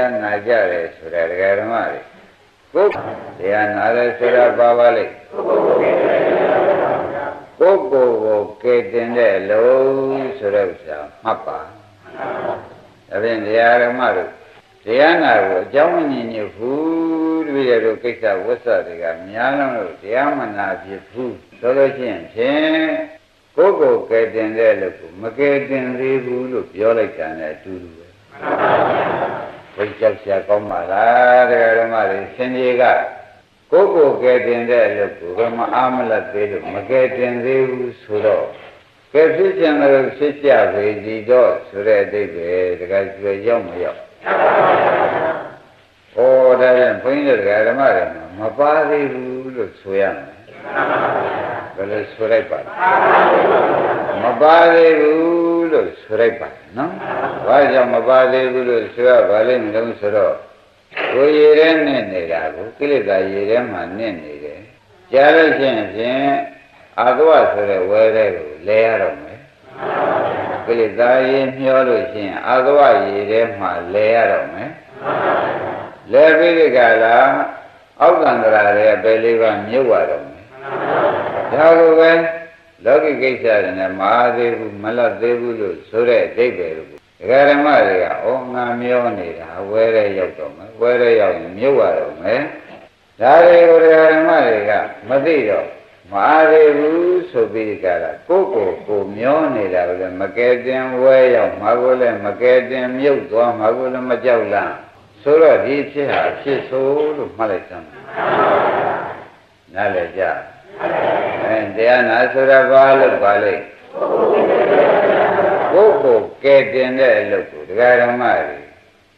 တရားနာကြတယ်ဆိုတာဒကာဓမ္မတွေကိုယ်တရားနာတယ်ဆိုတာပါပါလိမ့်ကိုယ်ကိုယ်ကိုကဲတင်တဲ့လုံးဆိုတဲ့ဥစ္စာမှတ်ပါဒါဖြင့်တရားဓမ္မတို့တရားနာကိုအကြောင်းမညင်ညွတ်ဘူးတပည့်ရတို့ကိစ္စဝတ်ဆတွေကများလုံးလို့တရားမနာဖြစ်ဘူးဆိုလို့ရှိရင်ဖြင့်ကိုယ်ကိုကဲတင်တဲ့လို့ကိုမကဲတင်သေးဘူးလို့ပြောလိုက်တာနဲ့အတူတူ ပဲဘိတ်ကြောက်ရှာကောင်းပါလားတရားဓမ္မတွေရှင်ကြီးကကိုယ်ကိုကဲတင်တဲ့လို့ကိုဘယ်မအားမလတ်သေးလို့မကဲတင်သေးဘူးဆိုတော့ကဲဖြစ်ခြင်းလို့ဖြစ်ကြပေဒီတော့ဆိုတဲ့အတိတ်ပဲတခါကျွေရောက်မရောက်ဩဒါပြန်ဘုန်းကြီးတို့ဓမ္မတွေမပါသေးဘူးလို့ဆိုရမယ်ဘယ်လိုဆိုလိုက်ပါလဲမပါသေးဘူး လို့ဆိုလိုက်ပါနော်ဘာကြောင့်မပါသေးဘူးလို့ဆိုရပါလိမ့်မလို့ဆိုတော့ကိုယ်ရည်ထဲနဲ့နေတာကိုကိလေသာရည်ထဲမှာနစ်နေတယ်ကြားလို့ရှိရင်ဖြင့်အာသဝဆိုတဲ့ဝဲတဲ့ကိုလဲရတော့မယ်ကိလေသာရည်မျောလို့ရှိရင်အာသဝရည်ထဲမှာလဲရတော့မယ်လဲပြီးဒီကလာအောက်ကန္တရာရဲ့ပဲလေးပါမြုပ်ရတော့မယ်ဒါလိုပဲ လောကီကိစ္စတွေနဲ့မအားသေးဘူးမလတ်သေးဘူးလို့ဆိုတဲ့အဓိပ္ပာယ်ကိုဒကာဓမ္မတွေကဩငါမျောနေတာဝဲရဲရောက်တော့မယ်ဝဲရဲရောက်ရင်မြုပ်ရတော့မယ်ဒါတွေကိုဒကာဓမ္မတွေကမသိတော့မအားသေးဘူးဆိုပြီးကြတာကိုယ့်ကိုယ်ကိုမျောနေတာကိုလည်းမကယ်တင်ဝဲရောက်မှာကိုလည်းမကယ်တင်မြုပ်သွားမှာကိုလည်းမကြောက်လားဆိုတော့ဒီဖြစ်ဟာဖြစ်ဆိုလို့မှတ်လိုက်သမ်းနားလည်ကြ အဲတရားနာဆိုတာဘာလို့ပါလဲကိုယ်ကိုကဲတင်တဲ့အလုပ်ကိုတရားဓမ္မတွေ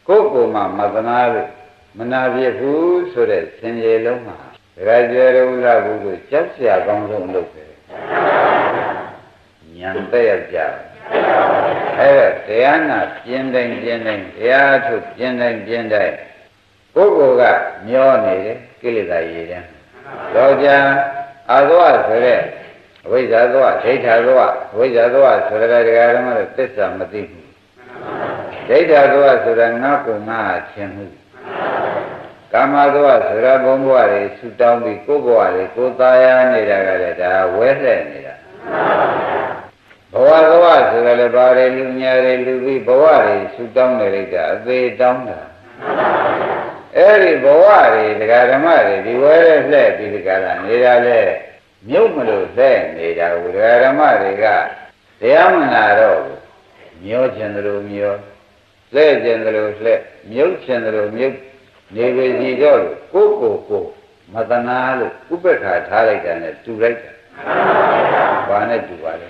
ကိုယ်ကိုမှမသနာလို့မနာပြဘူးဆိုတဲ့စင်ကြယ်လုံးမှာတရားကျေရုံလာဘူးလို့ကြောက်စရာကောင်းဆုံးလုပ်တယ်ညံတဲ့ရကြအဲ့ဒါတရားနာပြင်းတိုင်းပြင်းတိုင်းတရားထုတ်ပြင်းတိုင်းပြင်းတိုင်းကိုယ်ကိုကမျောနေတယ်ကိလေသာရေတယ်တော့ကြာ အာသဝဆိုတဲ့အဝိဇ္ဇာသဝဒိဋ္ဌာသဝအဝိဇ္ဇာသဝဆိုတဲ့တရားဓမ္မတွေသစ္စာမသိဘူးဒိဋ္ဌာသဝဆိုတာငါ့ကိုငါအချင်းမှုကာမသဝဆိုတာဘုံဘဝတွေဆူတောင်းပြီးကိုယ်ဘဝတွေကိုယ်သားရနေတာကလည်းဒါဝဲလှဲ့နေတာဘဝသဝဆိုတာလည်းဘာတွေလူညာတွေလူပြီးဘဝတွေဆူတောင်းနေလိုက်တာအသေးတောင်းတာ အဲ့ဒီဘဝတွေတရားဓမ္မတွေဒီဝဲလှဲ့လှဲ့ပြီးဒီကလာနေတာလေမြုပ်မလို့လှဲ့နေတာကိုဒကာဓမ္မတွေကတရားမနာတော့ဘူးမျောကျင်တယ်လို့မျောလှဲ့ကျင်တယ်လို့လှဲ့မြုပ်ကျင်တယ်လို့မြုပ်နေပေစီတော့ကိုကိုကိုမတနာလို့ဥပ္ပခါထားလိုက်တာနဲ့တူလိုက်တာဘာနဲ့တူပါလဲ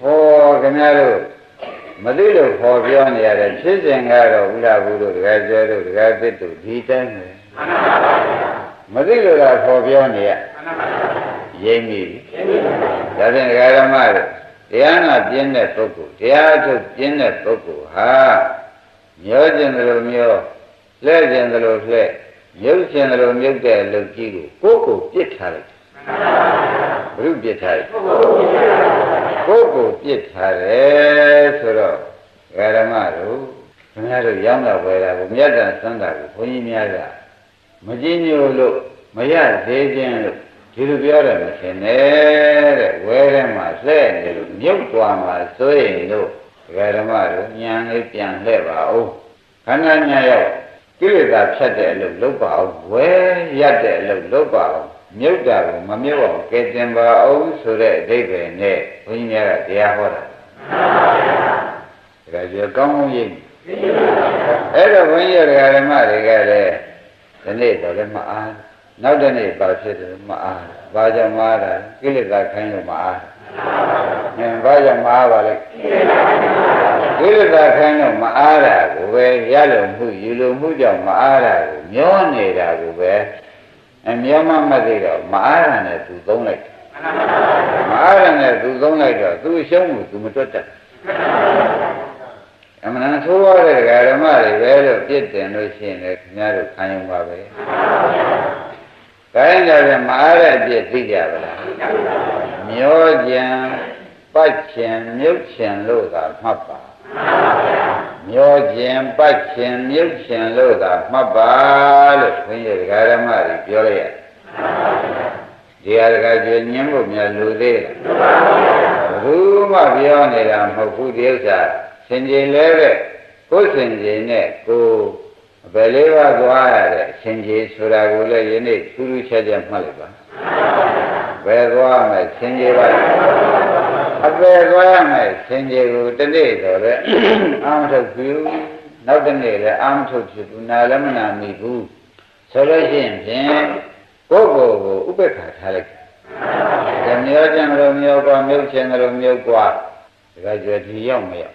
ဟောခင်ဗျားတို့ မသိလို့ခေါ်ပြောနေရတယ်ဖြစ်စဉ်ကတော့ဥလာဘူးတို့တကယ်ကျဲတို့တကယ်သစ်တို့ဒီတိုင်းပဲမသိလို့လားခေါ်ပြောနေရရိမ့်ပြီဒါဖြင့်ဒကာဓမ္မတို့တရားနာပြင်းတဲ့ပုဂ္ဂိုလ်တရားထုတ်ပြင်းတဲ့ပုဂ္ဂိုလ်ဟာမျောကျင်တယ်လို့မျောလှဲ့ကျင်တယ်လို့လှဲ့မြုပ်ကျင်တယ်လို့မြုပ်တဲ့လူကြီးကိုကိုယ်ကိုပြစ်ထားလိုက်ဘုရုပြစ်ထားလိုက် ကိုယ်ကိုပြစ်ထားတယ်ဆိုတော့ဓမ္မတို့ခင်ဗျားတို့ရောင်းတာဝယ်တာကိုမြတ်တာစမ်းတာကိုဘုန်းကြီးများကမကြည့်ညို့လို့မရသေးခြင်းလို့ဒီလိုပြောတယ်မရှင်နဲ့တဲ့ဝဲထဲမှာလှဲ့နေလို့မြုပ်သွားမှာဆိုရင်လို့ဓမ္မတို့ဉာဏ်လေးပြန်လှည့်ပါဦးခန္ဓာညာရောက်ကိလေသာဖြတ်တဲ့အလုပ်လုပ်ပါအောင်ဝဲရက်တဲ့အလုပ်လုပ်ပါအောင် မြုပ်တာကိုမမြုပ်အောင်ကဲတင်ပါအောင်ဆိုတဲ့အဓိပ္ပာယ်နဲ့ဘုန်းကြီးများကတရားဟောတာဒါကြကောင်းကောင်းရိပ်အဲ့တော့ဘုန်းကြီးတွေကဓမ္မတွေကလည်းဒီနေ့တော့လည်းမအားနောက်တနေ့ပါဖြစ်တယ်မအားဘာကြောင့်မအားတာကိလေသာခိုင်းလို့မအားအင်းဘာကြောင့်မအားပါလဲကိလေသာခိုင်းလို့မအားတာကိုပဲရလို့မှုယူလို့မှုကြောင့်မအားတာကိုမျောနေတာကိုပဲ အမျောမမသိတော့မအားတာနဲ့သူသုံးလိုက်မအားတာနဲ့သူသုံးလိုက်တော့သူရှုံးမှုသူမတွတ်တတ်အမှန်တန်သိုးရတဲ့ဓမ္မတွေပဲလို့ပြစ်တင်လို့ရှိရင်လည်းခင်ဗျားတို့ခံယူပါပဲ။ဒါရင်လည်းမအားတဲ့အပြစ်သိကြပါလား။မျောကြံပတ်ချင်မြုပ်ချင်လို့သာမှတ်ပါ။ မျမျောခြင်းပတ်ခြင်းမြုပ်ခြင်းလို့သာမှတ်ပါလို့ခွင့်ရဒကာရမတွေပြောလိုက်ရတယ်ဒီဟာဒကာကျွညင်းဖို့များလူသေးလားဘူးမှပြောနေတာမဟုတ်ဘူးဒီဥစ္စာစင်ကြင်လဲတဲ့ကိုယ်စင်ကြင်နဲ့ကိုယ်ဘယ်လေးပါးသွားရတဲ့စင်ကြင်ဆိုတာကိုလည်းယနေ့ထူးထူးခြားခြားမှတ်လိုက်ပါဘယ်သွားမယ်စင်ကြင်ပါ အပယ်သွားရမယ်စင်ကြယ်ကိုတနေ့တော့လေအာမထုတ်ဘူးနောက်တနေ့လည်းအာမထုတ်ဖြစ်ဘူးနာလည်းမနာမိဘူးဆိုလို့ရှိရင်ဖြင့်ကိုယ့်ကိုယ်ကိုဥပ္ပခါထားလိုက်ဓမ္မရောကျန်တော်မျိုးကွာမြုပ်ခြင်းတော်မျိုးကွာဒါကြွယ်ဒီရောက်မရောက်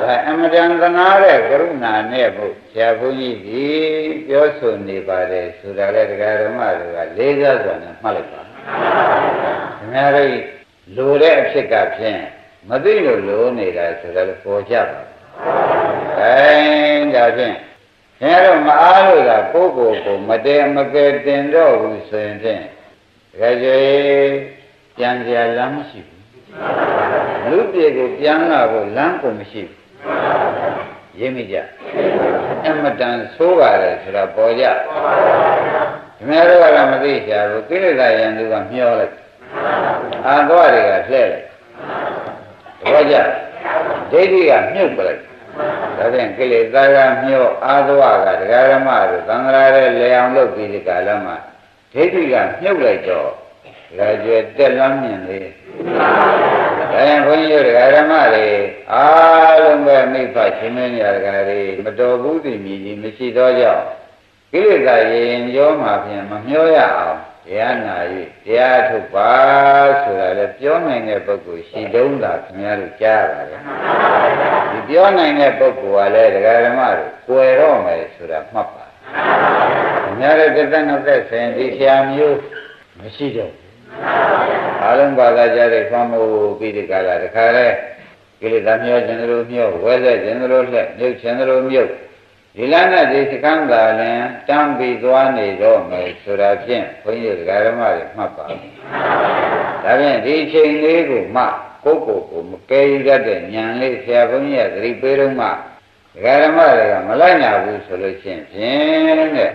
ဒါအမတန်သနာတဲ့ကရုဏာနဲ့ဘုဆရာဘုန်းကြီးဒီပြောဆိုနေပါတယ်ဆိုတာလေတရားဓမ္မတွေကလေးစားစွာနဲ့မှတ်လိုက်ပါခင်ဗျားတို့ လိုတဲ့အဖြစ်ကဖြင့်မသိလို့လိုနေတာဆိုတော့ပေါ်ကြပါအဲဒါဖြင့်ခင်ဗျားတို့မအားလို့ကပုဂ္ဂိုလ်ကိုမတည်မကယ်တင်တော့ဘူးဆိုရင်ဖြင့်တကယ်ကျေပြန်ကြလမ်းမရှိဘူးလူပြေကိုပြန်လာဖို့လမ်းကိုမရှိဘူးရင်းမိကြအမတန်ဆိုးပါတယ်ဆိုတာပေါ်ကြခင်ဗျားတို့ကမသိကြဘူးကိလေသာယံသူကမျောလိုက် အာသွားတွေကလှဲ့လိုက်တပည့်ကြဒိဋ္ဌိကမြုပ်ပလိုက်ဒါဖြင့်ကိလေသာကမျောအာသွားကဒကာရမတို့သံဃာရဲလေအောင်လုပ်ပြီးဒီကာလမှာဒိဋ္ဌိကမြုပ်လိုက်တော့လာကျွဲတက်လမ်းမြင်လေဒါရင်ဘုန်းကြီးတို့ဒကာရမတွေအားလုံးပဲမိဖချင်းမင်းရဒကာတွေမတော်ဘူးတည်မြည်ကြီးမရှိတော့ကြောင့်ကိလေသာရင်ရောမှာဖြင့်မမျောရအောင် တရားနာ၍တရားထုတ်ပါဆိုတာလည်းပြောနိုင်တဲ့ပုဂ္ဂိုလ်ရှိတုံးတာခင်ဗျားတို့ကြားပါတယ်ဒီပြောနိုင်တဲ့ပုဂ္ဂိုလ်ကလည်းဒကာဓမ္မတို့ကွယ်တော့မယ်ဆိုတာမှတ်ပါခင်ဗျားတို့တစ်သက်နှစ်သက်ဆိုရင်ဒီဆရာမျိုးမရှိတော့ဘူးအားလုံးဘာသာကြတဲ့ဖမ်းမှုပြီးဒီကလာတခါလဲကိလေသာမျောခြင်းတို့မျောဝဲဆက်ခြင်းတို့လှက်မြုပ်ခြင်းတို့မြုပ် ဒီလနဲ့ဒီစကံသာလင်တမ်းပြီးသွားနေတော့မယ်ဆိုတာဖြင့်ဘုန်းကြီးဒကာဓမ္မတွေမှတ်ပါဘူး။ဒါဖြင့်ဒီချိန်လေးကိုမှကိုယ့်ကိုယ်ကိုမကယ်ရတတ်တဲ့ဉာဏ်လေးဆရာဘုန်းကြီးကသတိပေးတော့မှဒကာဓမ္မတွေကမလိုက်နာဘူးဆိုလို့ရှိရင်ဖြင့်တဲ့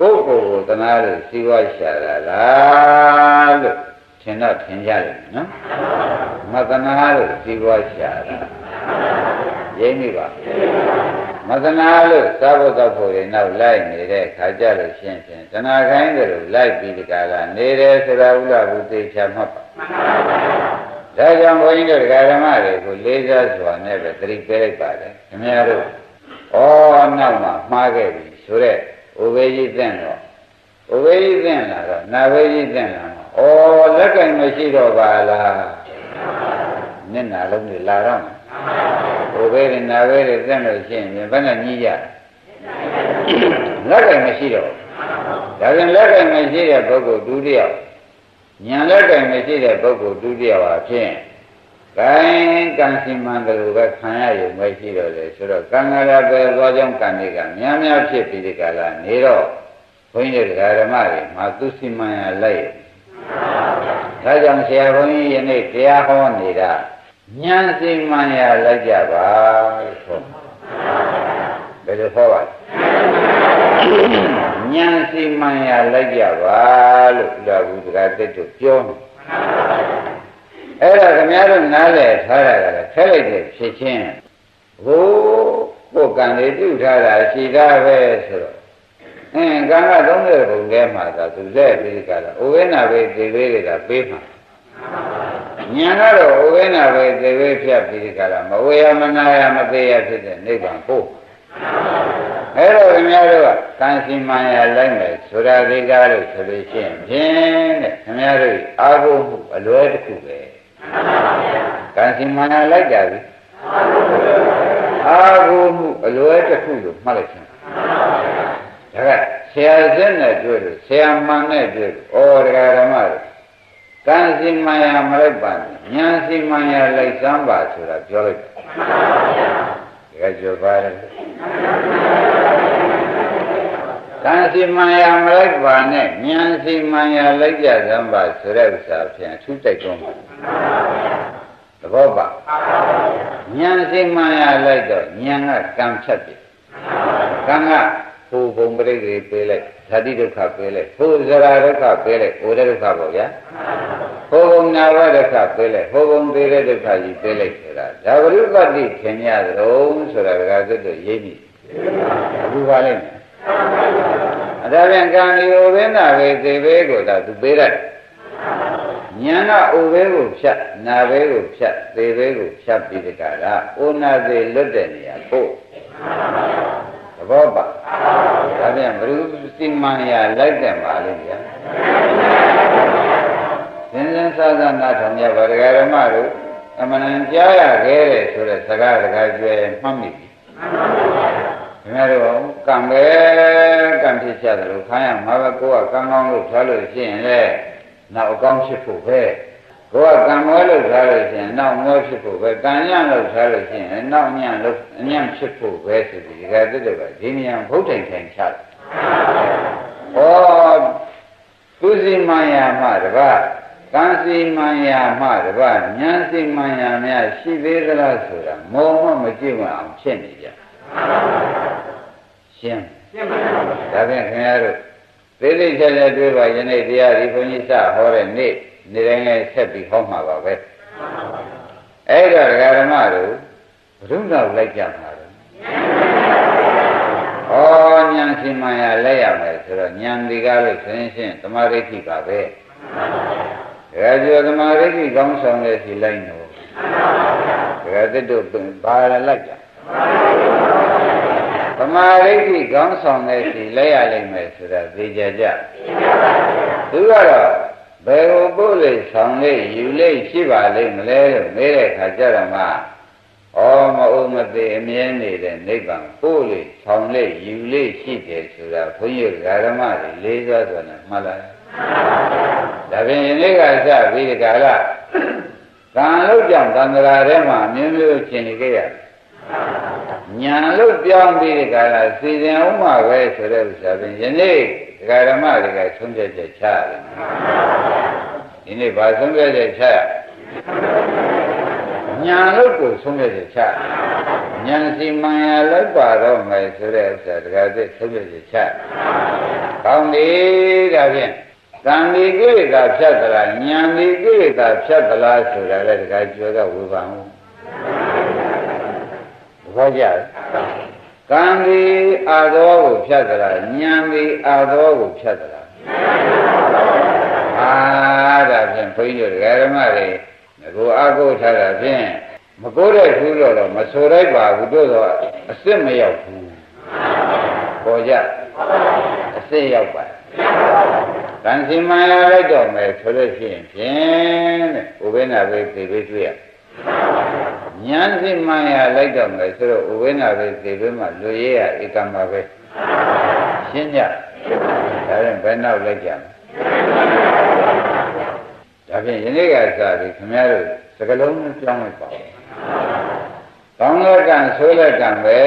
ကိုယ့်ကိုယ်ကိုတနာလို့စီးပွားရှာတာလားလို့ထင်တော့ထင်ကြတယ်နော်။မတနာလို့စီးပွားရှာတာရိမ့်မိပါ မသနာလို့သာဘုသောက်ဖို့ရနောက်လိုက်နေတဲ့ခါကြလို့ရှင်းဖြင့်တဏှာခိုင်းတယ်လို့လိုက်ပြီးဒီကလာနေတယ်ဆိုတာဥလာဘူးသိချာမှတ်ပါဒါကြောင့်ဘုန်းကြီးတို့ဒကာဓမ္မတွေကိုလေးစားစွာနဲ့ပဲသတိပေးလိုက်ပါတယ်ခင်ဗျားတို့ဩနောက်မှာမှားခဲ့ပြီဆိုတော့ဥပေကြီးသင့်တော့ဥပေကြီးသင့်လာတော့နာဘေကြီးသင့်လာတော့ဩလက်ကင်မရှိတော့ပါလားမျက်နှာလုံးတွေလာတော့မှာ ဟိုဘဲနဲ့နာဘဲတွေတက်လို့ရှိရင်ဘယ်နဲ့ညှိကြလက်ကင်မရှိတော့ဒါပြန်လက်ကင်မရှိတဲ့ပုဂ္ဂိုလ်ဒုတိယညာလက်ကင်မရှိတဲ့ပုဂ္ဂိုလ်ဒုတိယပါဖြင့်ကံကံစီမံတယ်လို့ပဲခံရရုံပဲရှိတော့လေဆိုတော့ကံကရပဲသွားကြောင်းကံတွေကများများဖြစ်ပြီးဒီကလာနေတော့ဘုန်းကြီးတို့ဓမ္မတွေမှာသူစီမံရလိုက်ဒါကြောင့်ဆရာဘုန်းကြီးယနေ့တရားဟောနေတာ ဉာဏ်စိမှန်ရလိုက်ကြပါလို့ဆိုဘယ်လိုဟောပါဉာဏ်စိမှန်ရလိုက်ကြပါလို့ဥလာဘူးတကားတက်တို့ပြောတယ်အဲ့ဒါခင်ဗျားတို့နားလည်ထားတာကလည်းဖဲလိုက်တဲ့ဖြစ်ချင်းဟိုကိုယ်ကံလေးပြုထားတာရှိတာပဲဆိုတော့အင်းကံက30ဘုံထဲမှာသာသူလက်ပြီးကြတာဥဝိနာပဲဒီလေးတွေကပေးမှာ ဉာဏ်ကတော့ဥဝိနာပဲသေဝေဖြတ်ပြီးကြတာမဝေယမနာယမသေးရဖြစ်တဲ့နိဗ္ဗာန်ပို့အဲ့တော့ခင်ဗျားတို့ကကံစီမံရလိုက်မယ်ဆိုတာဒီကားလို့ဆိုလို့ရှိရင်ဖြင့်တဲ့ခင်ဗျားတို့အာဟုမှုအလွဲတစ်ခုပဲကံစီမံရလိုက်ကြပြီအာဟုမှုအလွဲတစ်ခုလို့မှတ်လိုက်ချင်ဒါကဆရာစက်နဲ့တွေ့လို့ဆရာမှန်နဲ့တွေ့လို့ဩတရားဓမ္မတို့ ကံစီမံရမလိုက်ပါနဲ့ဉာဏ်စီမံရလိုက်စမ်းပါဆိုတာပြောလိုက်တယ်ဒါကြောပါတယ်ကံစီမံရမလိုက်ပါနဲ့ဉာဏ်စီမံရလိုက်ကြစမ်းပါဆိုတဲ့ဥစ္စာဖြင့်အထူးတိုက်တွန်းပါသဘောပါဉာဏ်စိမှန်ရလိုက်တော့ဉာဏ်ကကံဖြတ်ပြီကံက ဟိုဘုံပရိသေပေးလိုက်ဓာတိဒုက္ခပေးလိုက်ဟိုဇရာဒုက္ခပေးလိုက်ဟိုဒုက္ခပေါ့ဗျာဟိုဘုံနာဝဒုက္ခပေးလိုက်ဟိုဘုံသေးတဲ့ဒုက္ခကြီးပေးလိုက်ဆိုတာဒါဝိပတ္တိခင်ရသလုံးဆိုတာဒကာသစ်တို့ရေးပြီအခုပါလိမ့်မယ်အဒါပြန်ကံဒီဥပင်းနာပဲသေဘေးကိုဒါသူပေးလိုက်ဉာဏ်ကဥဘေးကိုဖြတ်နာဘေးကိုဖြတ်သေဘေးကိုဖြတ်ပြီးတကလားဩနာသေးလွတ်တဲ့နေရာပို့သ ဘောပါဒါပြန်ဘုရုစီမံရလိုက်တယ်ပါလိမ့်ဗျာသင်္ဇန်သာသနာထောင်ရဗဒဂရမတို့အမှန်တန်ကြားရခဲ့တယ်ဆိုတဲ့စကားတကားကျွဲမှတ်မိပြီခင်ဗျားတို့ကံပဲကံဖြစ်ချတယ်လို့ခိုင်းရမှာပဲကိုယ်ကကံကောင်းလို့ထားလို့ရှိရင်လေနောက်အကောင်းဖြစ်ဖို့ပဲ ကိုယ်ကကံမွဲလို့ထားလို့ရှိရင်နောက်မွဲဖြစ်ဖို့ပဲကံညံ့လို့ထားလို့ရှိရင်နောက်ညံ့လို့အညံ့ဖြစ်ဖို့ပဲဆိုပြီးဒီကတည်းကဒီနေရာဘုဒ္ဓံထိုင်ချတယ်။ဩသူစီမံယာမှတပါးကံစီမံယာမှတပါးဉာဏ်စီမံယာများရှိသေးသလားဆိုတာမောမမကြည့်မအောင်ဖြစ်နေကြ။ရှင်းရှင်းပါပါဒါဖြင့်ခင်ဗျားတို့သိသိချာချာတွေ့ပါယနေ့တရားဒီဘုန်းကြီးစဟောတဲ့နေ့ နေတိုင်းလည်းဆက်ပြီးဟောမှာပါပဲအဲ့တော့ဒကာဓမ္မတို့ဘုရုံတော့လိုက်ကြမှာတော့ဩဉာဏ်စီမံရလက်ရမယ်ဆိုတော့ဉာဏ်ဒီကားလို့ဆိုရင်ရှင်းသမာဓိဋ္ဌိပါပဲဒါကြောသမာဓိဋ္ဌိကောင်းဆောင်တဲ့စီလိုက်တော့ဒါတစ်တို့ဘာလိုက်ကြသမာဓိဋ္ဌိကောင်းဆောင်တဲ့စီလက်ရလိမ့်မယ်ဆိုတာသိကြကြသူကတော့ ဘယ်ကိုပို့လေဆောင်လေယူလေရှိပါလိမ့်မလဲလို့မေးတဲ့အခါကျတော့မှဩမအုံမသေးအမြဲနေတဲ့နိဗ္ဗာန်ပို့လေဆောင်လေယူလေရှိတယ်ဆိုတာဘုန်းကြီးဓမ္မတွေလေးစားစွာနဲ့မှတ်လိုက်ဒါဖြင့်ယနေ့ကစပြီးဒီကလာကံလို့ကြောင့်သံဃာထဲမှာမျိုးမျိုးရှင်းနေကြရတယ်ညာလို့ပြောင်းပြီးဒီကလာစီစဉ်အောင်မှာပဲဆိုတဲ့ဥစ္စာဖြင့်ယနေ့ဒကာဓမ္မတွေကဆုံးဖြတ်ချက်ချရတယ် ဒီနေ့ဘာဆုံးဖြတ်ချက်ချရညာလို့ကိုဆုံးဖြတ်ချက်ချညာစီမံရလိုက်ပါတော့မယ်ဆိုတဲ့ဥစ္စာဒကာသစ်ဆုံးဖြတ်ချက်ချကောင်းပြီဒါဖြင့်ကံဒီကိလေသာဖြတ်သလားညာဒီကိလေသာဖြတ်သလားဆိုတာလည်းဒကာကျွဲကဝေဖန်ဘူးဘာကြလဲကံဒီအာသောကိုဖြတ်သလားဉာဏ်ဒီအာသောကိုဖြတ်သလားအာဒါဖြင့် ဘုန်းကြီးတို့ဓမ္မတွေငကိုအကုထားတာဖြင့်မကိုတဲ့ဘူးတော့တော့မဆိုလိုက်ပါဘူးတို့တော့အစ်စ်မရောက်ဘူးပေါ်ကြအစ်စ်ရောက်ပါကံစီမံရလိုက်တော့မယ်ဆိုလို့ရှိရင်ဖြင့်တဲ့ဥပ္ပနာပဲသိပြီးတွေ့ရဉာဏ်စိမှန်ရလိုက်တော့မယ်ဆိုတော့ဥဝိနာပဲသေဘေးမှာလူရဲရဧကမပဲရှင်းကြဒါရင်ဘယ်နောက်လိုက်ကြမလဲ ဒါဖြင့်ယနေ့ကစပြီးခင်ဗျားတို့စကလုံးပြောင်းလိုက်ပါဦးကောင်းလက်ကံဆိုးလက်ကံပဲ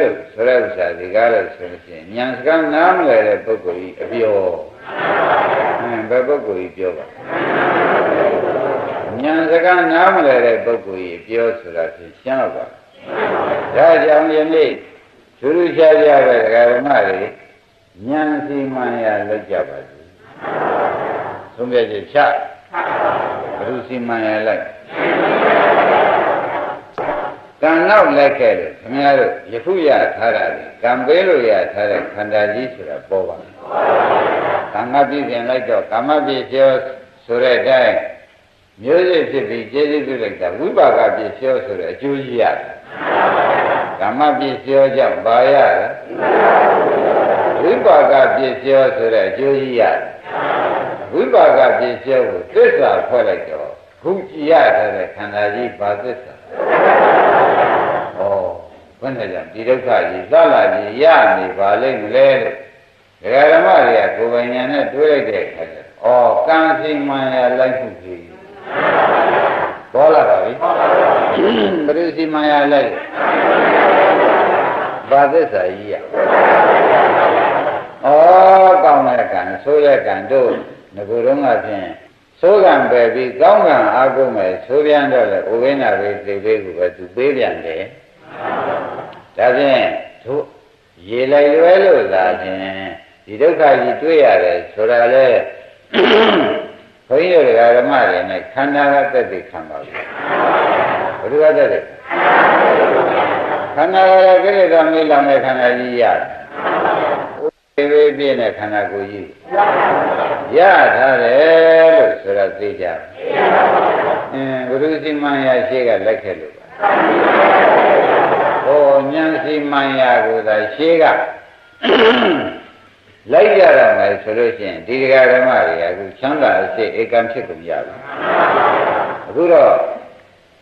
လို့ဆိုတဲ့ဥစ္စာဒီကားလို့ဆိုလို့ရှိရင်ဉာဏ်စကားနားမလည်တဲ့ပုဂ္ဂိုလ်ကြီးအပြောဟင်ဘယ်ပုဂ္ဂိုလ်ကြီးပြောပါဉာဏ်စကားနားမလည်တဲ့ပုဂ္ဂိုလ်ကြီးပြောဆိုတာဖြင့်ရှင်းတော့ပါဒါကြောင့်ယနေ့သူတို့ရှားကြပဲဒကာဓမ္မတွေဉာဏ်စီမံရလောက်ကြပါစေ သုံးပြချက်ချဘုရုစီမံရလိုက်ကံနောက်လိုက်ခဲ့တယ်ခင်ဗျားတို့ယခုရထားတာလေကံပေးလို့ရထားတဲ့ခန္ဓာကြီးဆိုတာပေါ်ပါမယ်ကံကပြည့်ပြင်လိုက်တော့ကာမပြည့်ကျော်ဆိုတဲ့အတိုင်းမျိုးစိဖြစ်ပြီးကျေးဇူးပြုလိုက်တာဝိပါကပြည့်ကျော်ဆိုတဲ့အကျိုးကြီးရတယ်ကာမပြည့်ကျော်ကြောင့်ဘာရလဲဝိပါကပြည့်ကျော်ဆိုတဲ့အကျိုးကြီးရတယ် ဝိပါကပြည့်ကျော်ကိုသစ္စာဖွဲ့လိုက်တော့ခုကြည်ရတဲ့ခန္ဓာကြီးဘာသစ္စာဩဘယ်နဲ့ကြောင့်ဒီဒုက္ခကြီးသလာကြီးရနေပါလိမ့်မလဲလို့ဒကာဓမ္မတွေကကိုယ်ပိုင်ဉာဏ်နဲ့တွေးလိုက်တဲ့အခါကျတော့ဩကံစိမှန်ရလိုက်မှုကြီးပေါ်လာပါပြီပရိစီမှန်ရလိုက်ဘာသစ္စာကြီးရဩကောင်းတဲ့ကံဆိုးတဲ့ကံတို့ ငကိုယ်တော့ကဖြင့်သိုးကံပဲပြီးကောင်းကံအားကိုးမယ်ဆိုပြန်တော့လေဥပိ္ပနာပဲသိသေးကိုပဲသူပေးပြန်တယ်ဒါဖြင့်တို့ရေလိုက်လွဲလို့သာဖြင့်ဒီဒုက္ခကြီးတွေ့ရတယ်ဆိုတာလေဘုန်းကြီးတို့ဓမ္မတွေနဲ့ခန္ဓာကတက်သိခံပါဘူးဘုရားတက်သိခန္ဓာကကိလေသာမေးလောင်တဲ့ခန္ဓာကြီးရတယ်ဥပ္ပေပြည့်တဲ့ခန္ဓာကိုယ်ကြီး ရထားတယ်လို့ဆိုတာသိကြတယ်အင်းဘုရုစီမံရရှိကလက်ခဲ့လို့ပါဟောဉာဏ်စီမံရကိုသာရှိကလိုက်ကြရမယ်ဆိုလို့ရှိရင်ဒီတရားဓမ္မတွေကအခုချမ်းသာအဖြစ်ဧကံဖြစ်ကုန်ကြပြီအခုတော့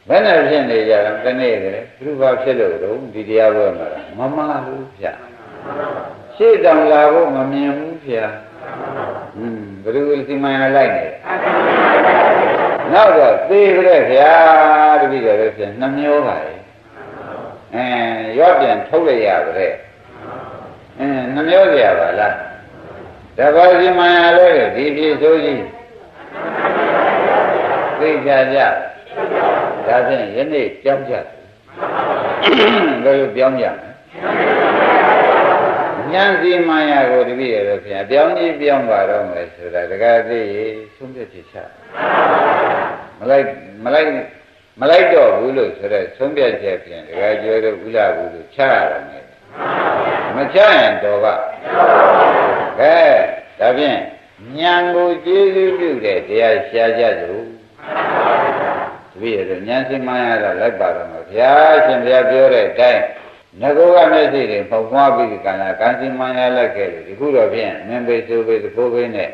ဘယ်နဲ့ဖြစ်နေကြတော့တနေ့တည်းဘုရားဖြစ်လို့တော့ဒီတရားပွဲမှာမမလို့ဗျရှေ့တောင်လာဖို့မမြင်ဘူးဗျာဟွန်း ဘယ်လိုစီမံရလိုက်နေနောက်တော့သေကြတဲ့ဗျာတပည့်တော်လည်းဖြစ်နှမျောပါလေအဲရော့ပြန်ထုတ်လိုက်ရပါတဲ့အဲနှမျောကြရပါလားတပါးစီမံရလဲဒီဖြစ်ဆိုကြီးသိကြကြဒါဖြင့်ယနေ့ကြောင်းကြတယ်ဘယ်လိုပြောင်းကြမလဲ ဉာဏ်စီမံရကိုတပည့်ရတော့ဖြင့်အပြောင်းကြီးပြောင်းပါတော့မယ်ဆိုတာတကားသိရေသုံးပြဖြစ်ချမလိုက်မလိုက်မလိုက်တော့ဘူးလို့ဆိုတော့သုံးပြချက်ဖြင့်တကားကျွဲတော့ဥလာဘူးလို့ချရတော့မယ်မချရင်တော့ကကဲဒါဖြင့်ဉာဏ်ကိုကျေးဇူးပြုတဲ့တရားရှားကြစို့တပည့်ရတော့ဉာဏ်စီမံရတော့လိုက်ပါတော့မယ်ဗျာရှင်ဘုရားပြောတဲ့အတိုင်း ငကောကမျက်စိတွေပုံပွားပြီးဒီကံလာကံစီမံရလိုက်ခဲ့လို့ဒီခုတော့ဖြင့်မင်းပေဆိုပေသကိုပေနဲ့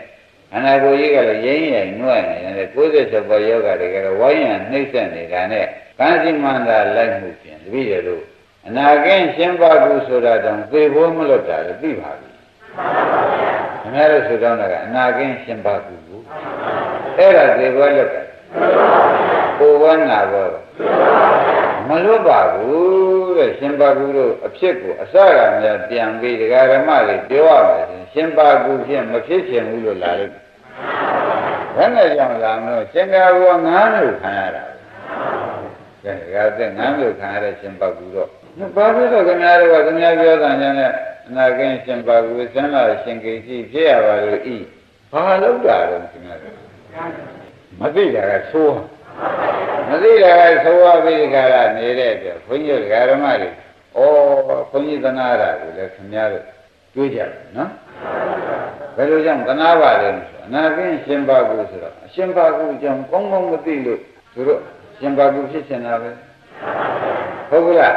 အနာကိုကြီးကလည်းရင်းရင်နှွဲ့နေတယ်96ဘောယောဂတွေကလည်းဝိုင်းရနှိမ့်ဆက်နေတာနဲ့ကံစီမံတာလိုက်မှုဖြင့်တပည့်ရတော့အနာကင်းရှင်းပါကူဆိုတာတောင်သေဖို့မလွတ်တာလည်းသိပါပြီခင်ဗျားတို့ဆိုတော့ကအနာကင်းရှင်းပါကူကိုအဲ့ဒါသေဖို့လွတ်တာကိုယ်ဝနာဘောမလွတ်ပါဘူး တဲ့ရှင်ပါကူတို့အဖြစ်ကိုအစကများပြန်ပြီးဒကာရမတွေပြောရမယ်ရှင်ရှင်ပါကူဖြင့်မဖြစ်ချင်ဘူးလို့လာလို့ဘယ်နဲ့ကြောင့်လာမလို့ရှင်ကာကူကငားလို့ခံရတာကဲဒကာသက်ငားလို့ခံရတဲ့ရှင်ပါကူတော့ဘာဖြစ်လို့ခင်ဗျားတို့ကခင်ဗျားပြောတာညာနဲ့အနာကင်းရှင်ပါကူဆန်းလာရှင်ကိစီဖြစ်ရပါလို့ဤဘာလို့တာတော့ခင်ဗျားတို့မသိတာကသိုး မသိတာကသိုးရပြီးကြတာနေတဲ့အတွက်ဘုန်းကြီးဓမ္မတွေဩဘုန်းကြီးသနာတာကိုလည်းခင်ဗျားတို့တွေးကြတယ်နော်ဘယ်လိုကြောင့်သနာပါလဲဆိုအနာကင်းရှင်ပါကူဆိုတော့အရှင်ပါကူကြောင့်ကောင်းကောင်းမသိလို့သူတို့ရှင်ပါကူဖြစ်နေတာပဲဟုတ်ကလား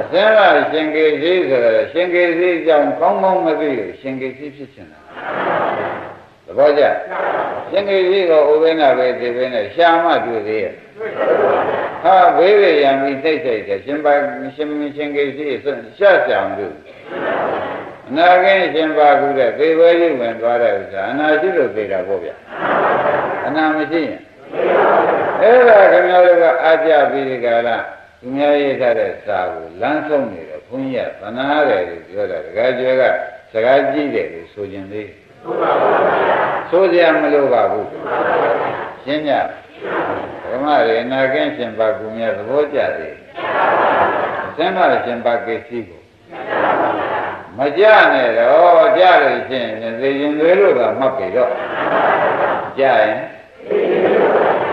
အစင်းကရှင်ကေစီဆိုတော့ရှင်ကေစီကြောင့်ကောင်းကောင်းမသိလို့ရှင်ကေစီဖြစ်နေတာသ ဘောကျရှင်ကေစီကဥပိ္ပနာပဲဒီပဲနဲ့ရှာမတွေ့သေးရဲ့ဟာဘေးရရံပြီးသိစိတ်တယ်ရှင်ပါရှင်ရှင်ကေစီရှာကြံလို့အနာကင်းရှင်ပါကူတဲ့သေဝဲကြီးဝင်သွားတဲ့ဥစ္စာအနာရှိလို့သိတာပေါ့ဗျအနာမရှိရင်အဲ့ဒါခင်ဗျားတို့ကအာကြပြီးဒီကလာသူများရေးထားတဲ့စာကိုလမ်းဆုံးနေတယ်ဘုန်းကြီးကသနာတယ်လို့ပြောတာတခါကျွဲကစကားကြည့်တယ်လို့ဆိုခြင်းသေးဆိုပါဘူး ဆိုကြမလို့ပါဘူးရှင်းကြဓမ္မရေနာကင်းရှင်ပါကူမြတ်သဘောကျသေးစမ်းပါရှင်ပါကိစ္စကိုမကြနဲ့တော့ကြလို့ရှိရင်သေခြင်းတွေလို့ကမှတ်ပြီတော့ကြရင်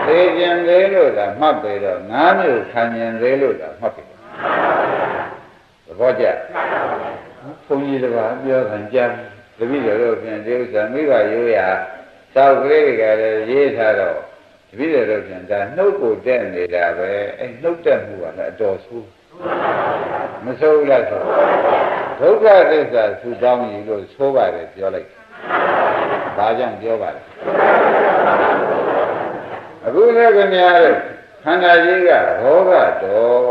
သေခြင်းသေးလို့သာမှတ်ပြီတော့ငါးမျိုးခံခြင်းသေးလို့သာမှတ်ပြီသဘောကျဘုန်းကြီးတပါးပြောခံကြ တပည့်တော်တို့ဖြင့်ဒီဥစ္စာမိဘရိုးရာသောက်ကလေးတွေကလည်းရေးထားတော့တပည့်တော်တို့ဖြင့်ဒါနှုတ်ကိုတက်နေတာပဲအဲနှုတ်တက်မှုကလည်းအတော်ဆိုးမဆိုးဘူးလားဆိုဒုက္ခသစ္စာသူတောင်းယူလို့ဆိုးပါတယ်ပြောလိုက်ဘာကြောင့်ပြောပါလဲအခုလည်းခင်ဗျားတို့ခန္ဓာကြီးကရောဂတော်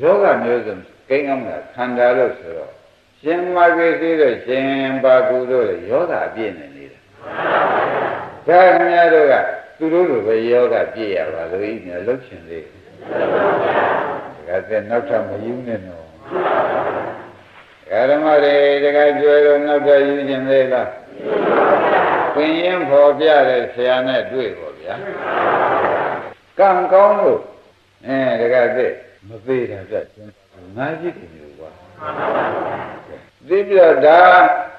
ယောဂမျိုးစုံကိန်းအောင်တာခန္ဓာလို့ဆိုတော့ ရှင်မာဂိသိတို့ရှင်ပါကုတို့လည်းယောဂအပြည့်နေနေတာဒါခင်ဗျားတို့ကသူတို့လိုပဲယောဂပြည့်ရပါလို့ဤများလှုပ်ရှင်သေးဒါကတဲ့နောက်ထပ်မယူနဲ့တော့ဓမ္မတွေတကယ်ကြွယ်တော့နောက်ထပ်ယူခြင်းသေးလားပင်ရင်ဖော်ပြတဲ့ဆရာနဲ့တွေ့ပါဗျဗျာကံကောင်းလို့အဲတကယ်သိမသေးတာပြကျင်းငါကြည့်တယ်မျိုးကွာ သိပြီးတော့ဒါ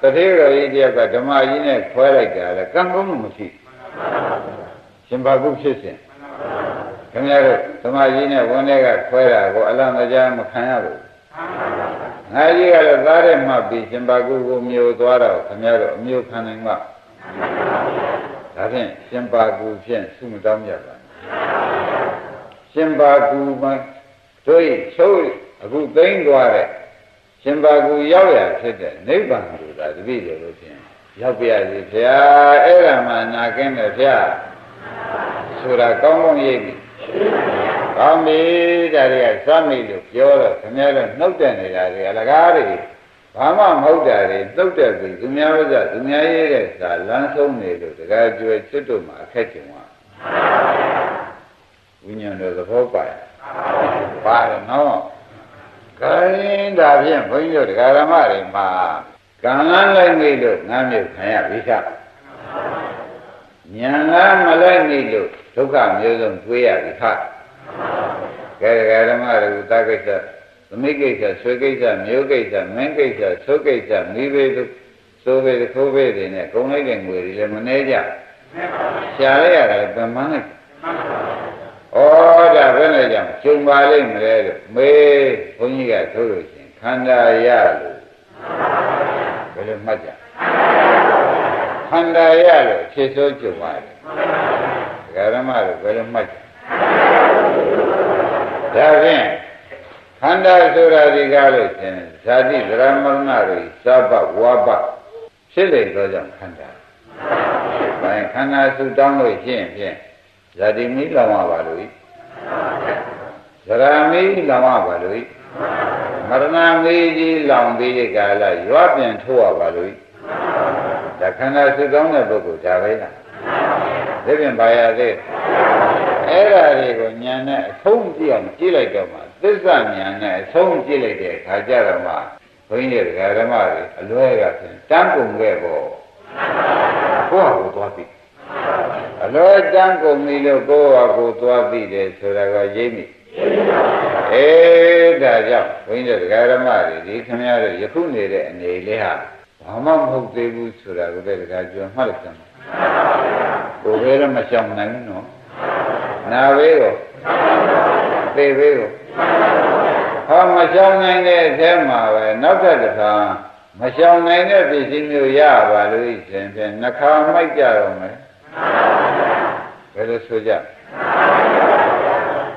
တထေတော်ကြီးတယောက်ကဓမ္မကြီးနဲ့ခွဲလိုက်တာလေကံကောင်းလို့မရှိရှင်ဘာကုဖြစ်စဉ်ခင်ဗျားတို့ဓမ္မကြီးနဲ့ဝန်ထဲကခွဲတာကိုအလမကြားမခံရဘူးငါကြီးကလည်းသားတဲ့မှပြီးရှင်ဘာကုကိုမျိုးသွားတော့ခင်ဗျားတို့အမျိုးခံနိုင်မှာဒါဖြင့်ရှင်ဘာကုဖြင့်ဆုမတောင်းကြပါရှင်ဘာကုမှာတို့ချိုးအခုသိမ့်သွားတဲ့ ရှင်ဘာကူရောက်ရဖြစ်တဲ့နိဗ္ဗာန်ကိုသာတပည့်တော်လို့ဖြင့်ရောက်ပြရစီဗျာအဲ့ဒါမှနာကင်းတယ်ဗျာဆိုတာကောင်းကောင်းရိပ်ပြီကောင်းပြီဒါတွေကစမိလို့ပြောတော့ခင်ဗျားတို့နှုတ်တက်နေတာတွေအလကားတွေဘာမှမဟုတ်တာတွေနှုတ်တက်ပြီသူများဥစ္စာသူများရေးတဲ့စာလမ်းဆုံးနေလို့တကားကျွဲချွတ်တို့မှာအခက်ကျင်သွားဝိညာဉ်တော်သဘောပါပါတယ်နော် ခိုင်းဒါဖြင့်ဘုန်းကြီးတို့တရားဓမ္မတွေမှာကံလန်းလိုက်မိလို့ငမ်းမြုပ်ခံရပြီခညာလန်းမလိုက်မိလို့ဒုက္ခမျိုးစုံတွေးရပြီခကဲတရားဓမ္မတွေကတာကိစ္စသမိကိစ္စဆွေကိစ္စမျိုးကိစ္စမင်းကိစ္စသုကိစ္စမိဘတို့သိုးဘေးခိုးဘေးတွေနဲ့ဂုံလိုက်တဲ့ငွေတွေလည်းမနှဲကြရှားလိုက်ရတယ်ပြန်မှန်းလိုက် ဩဒါဘယ်နဲ့ကြောင့်ကျုံပါလိမ့်မလဲလို့မေးဘုန်းကြီးကဆိုလို့ရှိရင်ခန္ဓာရလို့ဘယ်လိုမှတ်ကြခန္ဓာရလို့ဖြစ်ဆိုကျုံပါတယ်ဒကာရမတို့ဘယ်လိုမှတ်ကြဒါဖြင့်ခန္ဓာဆိုတာဒီကားလို့ရှင်ဇာတိသရမရဏတွေသဗ္ဗဝါပဖြစ်လေတော့ကြောင့်ခန္ဓာ။ဘာခန္ဓာစုတောင်းလို့ရှိရင်ဖြင့် ဇာတိမိလောင်ရပါလို့ဤသရမိလောင်ရပါလို့ဤမရဏမိကြီးလောင်ပြီးကာလရွာပြန်ထိုးရပါလို့ဤဒါခန္ဓာစုတောင်းတဲ့ပုဂ္ဂိုလ်ဒါပဲလားဒါပြန်ပါရသေးအဲ့ဓာတွေကိုညာနဲ့အဆုံးကြည့်အောင်ကြည့်လိုက်တော့မှသစ္စာညာနဲ့အဆုံးကြည့်လိုက်တဲ့အခါကျတော့မှဘုန်းကြီးတွေဓမ္မတွေအလွဲကဖြင့်တန်းကုန်ခဲ့ပေါ့ကိုယ့်ဟာကိုယ်သွားပြီ အလွဲတန်းကုန်ပြီလို့ကိုယ့်ဟာကိုယ်သွားပြီတယ်ဆိုတာကရိပ်မိအေးဒါကြောင့်ဘုန်းကြီးတွေဓမ္မတွေဒီခင်ဗျားတို့ယခုနေတဲ့အနေလေးဟာဘာမှမဟုတ်သေးဘူးဆိုတာကိုလည်းတခါပြောမှတ်လိုက်စမ်းကိုယ်ပဲတော့မရှောင်နိုင်ဘူးနော်နာဘေးကိုသေဘေးကိုဟောမရှောင်နိုင်တဲ့အထဲမှာပဲနောက်ထပ်တစ်ခါမရှောင်နိုင်တဲ့ပစ္စည်းမျိုးရပါလို့ရှင်ဖြင့်နှခါမိုက်ကြတော့မယ်ဘ ယ်လိုဆိုကြ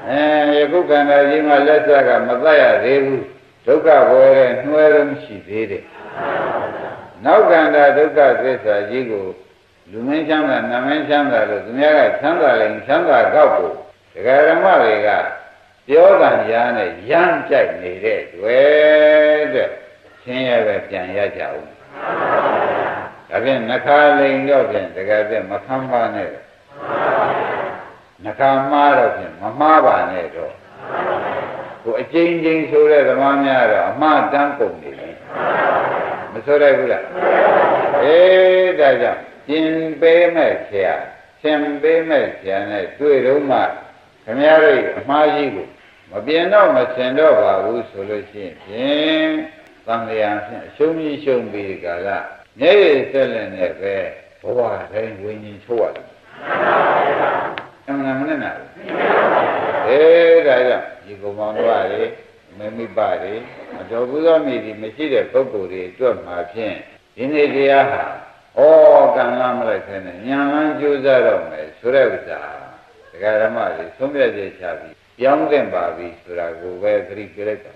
အဲယခုခန္ဓာကြီးမှာလက်ဆက်ကမသက်ရသေးဘူးဒုက္ခဘဝရဲ့နှွဲတော့မရှိသေးတယ်နောက်ခန္ဓာဒုက္ခသစ္စာကြီးကိုလူမင်းချမ်းသာနမင်းချမ်းသာလို့သူများကချမ်းသာရင်ချမ်းသာကောက်ကိုဒကာရမတွေကပြောကံရားနဲ့ရမ်းကြိုက်နေတဲ့တွေ့တဲ့ဆင်းရဲပဲပြန်ရကြအောင်ဒါဖြင့်နှခါလိန်တော့ဖြင့်တကယ်ပြမခံပါနဲ့ နှခါမှားတော့ဖြင့်မမှားပါနဲ့တော့ကိုအကျဉ်းချင်းဆိုတဲ့သမားများတော့အမှားတန်းကုန်နေပြီမဆိုရဘူးလားအေးဒါကြောင့်ကျင်ပေးမဲ့ဆရာဆင်ပေးမဲ့ဆရာနဲ့တွေ့တော့မှခမရတို့အမှားကြီးကိုမပြင်းတော့မဆင်တော့ပါဘူးဆိုလို့ရှိရင်ဖြင့်သံဃာဖြင့်အရှုံးကြီးရှုံးပြီးကာလမျက်ရည်ဆက်လက်နဲ့ပဲဘဝတိုင်းဝิญဉ်ချိုးရတယ် အမှန်မနဲ့နာဘူးအေးဒါကြောင့်ဒီကုံမောင်တို့ကလေမမိပတွေမတော်ဘူးသောမိဒီမရှိတဲ့ပုဂ္ဂိုလ်တွေအတွက်မှာဖြင့်ဒီနေ့တရားဟာဩကံလားမလိုက်ခဲနဲ့ညာလန်းကြိုးစားတော့မယ်ဆိုတဲ့ဥစ္စာဒကာဓမ္မတွေသုံးပြည့်ချပြီးပြောင်းသင့်ပါပြီဆိုတာကိုပဲသတိပြလိုက်တာ